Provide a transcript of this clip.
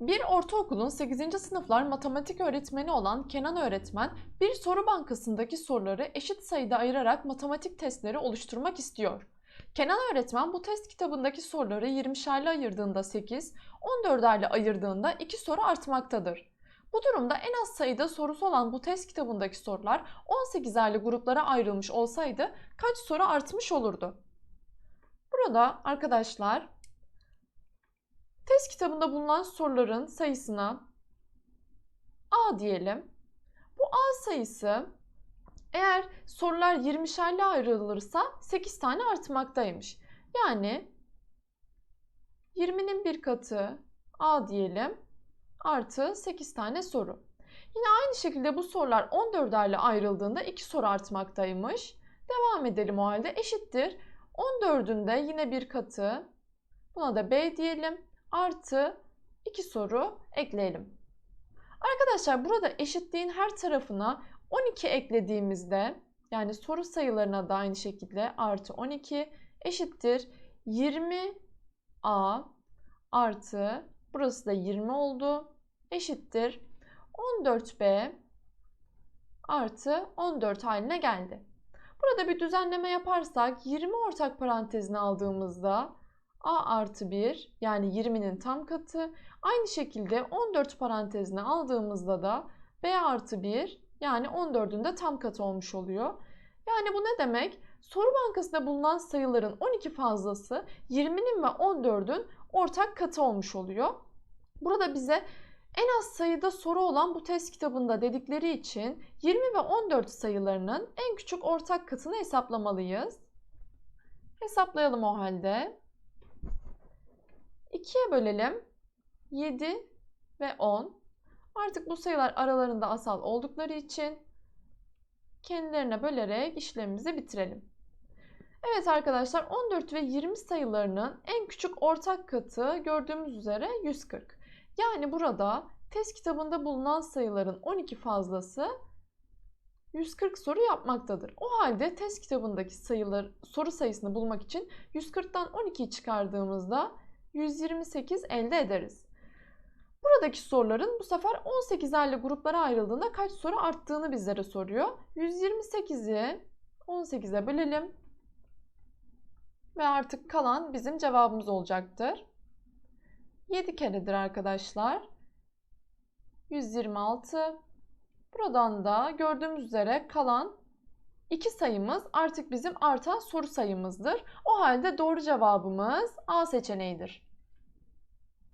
Bir ortaokulun 8. sınıflar matematik öğretmeni olan Kenan öğretmen bir soru bankasındaki soruları eşit sayıda ayırarak matematik testleri oluşturmak istiyor. Kenan öğretmen bu test kitabındaki soruları 20'şerli ayırdığında 8, 14'erli ayırdığında 2 soru artmaktadır. Bu durumda en az sayıda sorusu olan bu test kitabındaki sorular 18'erli gruplara ayrılmış olsaydı kaç soru artmış olurdu? Burada arkadaşlar test kitabında bulunan soruların sayısına A diyelim. Bu A sayısı eğer sorular 20'şerli ayrılırsa 8 tane artmaktaymış. Yani 20'nin bir katı A diyelim artı 8 tane soru. Yine aynı şekilde bu sorular 14'erle ayrıldığında 2 soru artmaktaymış. Devam edelim o halde eşittir. 14'ün de yine bir katı buna da B diyelim artı 2 soru ekleyelim. Arkadaşlar burada eşitliğin her tarafına 12 eklediğimizde yani soru sayılarına da aynı şekilde artı 12 eşittir 20A artı burası da 20 oldu eşittir 14B artı 14 haline geldi. Burada bir düzenleme yaparsak 20 ortak parantezine aldığımızda A artı 1 yani 20'nin tam katı. Aynı şekilde 14 parantezine aldığımızda da B artı 1 yani 14'ün de tam katı olmuş oluyor. Yani bu ne demek? Soru bankasında bulunan sayıların 12 fazlası 20'nin ve 14'ün ortak katı olmuş oluyor. Burada bize en az sayıda soru olan bu test kitabında dedikleri için 20 ve 14 sayılarının en küçük ortak katını hesaplamalıyız. Hesaplayalım o halde. 2'ye bölelim. 7 ve 10. Artık bu sayılar aralarında asal oldukları için kendilerine bölerek işlemimizi bitirelim. Evet arkadaşlar 14 ve 20 sayılarının en küçük ortak katı gördüğümüz üzere 140. Yani burada test kitabında bulunan sayıların 12 fazlası 140 soru yapmaktadır. O halde test kitabındaki sayılar soru sayısını bulmak için 140'tan 12'yi çıkardığımızda 128 elde ederiz. Buradaki soruların bu sefer 18'erli gruplara ayrıldığında kaç soru arttığını bizlere soruyor. 128'i 18'e bölelim. Ve artık kalan bizim cevabımız olacaktır. 7 keredir arkadaşlar. 126. Buradan da gördüğümüz üzere kalan iki sayımız artık bizim artan soru sayımızdır. O halde doğru cevabımız A seçeneğidir.